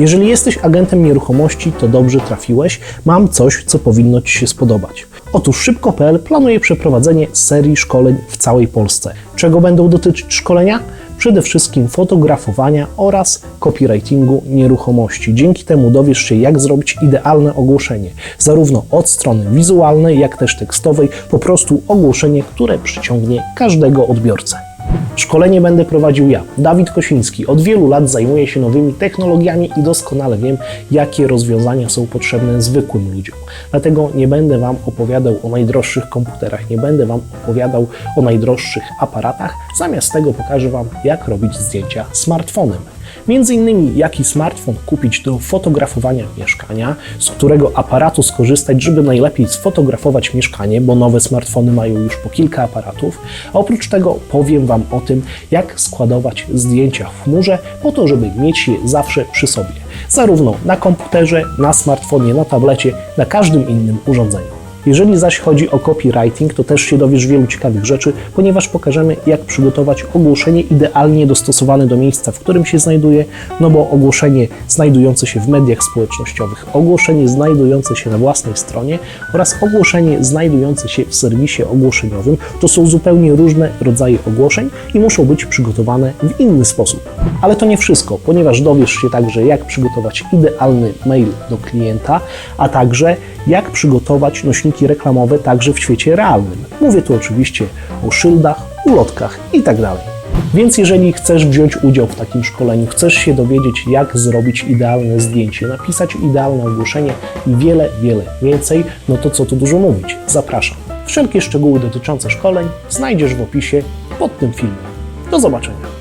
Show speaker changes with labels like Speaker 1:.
Speaker 1: Jeżeli jesteś agentem nieruchomości, to dobrze trafiłeś. Mam coś, co powinno Ci się spodobać. Otóż Szybko.pl planuje przeprowadzenie serii szkoleń w całej Polsce. Czego będą dotyczyć szkolenia? Przede wszystkim fotografowania oraz copywritingu nieruchomości. Dzięki temu dowiesz się, jak zrobić idealne ogłoszenie, zarówno od strony wizualnej, jak też tekstowej, po prostu ogłoszenie, które przyciągnie każdego odbiorcę. Szkolenie będę prowadził ja, Dawid Kosiński. Od wielu lat zajmuję się nowymi technologiami i doskonale wiem, jakie rozwiązania są potrzebne zwykłym ludziom. Dlatego nie będę Wam opowiadał o najdroższych komputerach, nie będę Wam opowiadał o najdroższych aparatach. Zamiast tego pokażę Wam, jak robić zdjęcia smartfonem. Między innymi, jaki smartfon kupić do fotografowania mieszkania, z którego aparatu skorzystać, żeby najlepiej sfotografować mieszkanie, bo nowe smartfony mają już po kilka aparatów. A oprócz tego powiem Wam o tym, jak składować zdjęcia w chmurze, po to, żeby mieć je zawsze przy sobie. Zarówno na komputerze, na smartfonie, na tablecie, na każdym innym urządzeniu. Jeżeli zaś chodzi o copywriting, to też się dowiesz wielu ciekawych rzeczy, ponieważ pokażemy, jak przygotować ogłoszenie idealnie dostosowane do miejsca, w którym się znajduje, no bo ogłoszenie znajdujące się w mediach społecznościowych, ogłoszenie znajdujące się na własnej stronie oraz ogłoszenie znajdujące się w serwisie ogłoszeniowym to są zupełnie różne rodzaje ogłoszeń i muszą być przygotowane w inny sposób. Ale to nie wszystko, ponieważ dowiesz się także, jak przygotować idealny mail do klienta, a także jak przygotować reklamowe także w świecie realnym. Mówię tu oczywiście o szyldach, ulotkach itd. Więc jeżeli chcesz wziąć udział w takim szkoleniu, chcesz się dowiedzieć, jak zrobić idealne zdjęcie, napisać idealne ogłoszenie i wiele, wiele więcej, no to co tu dużo mówić, zapraszam. Wszelkie szczegóły dotyczące szkoleń znajdziesz w opisie pod tym filmem. Do zobaczenia.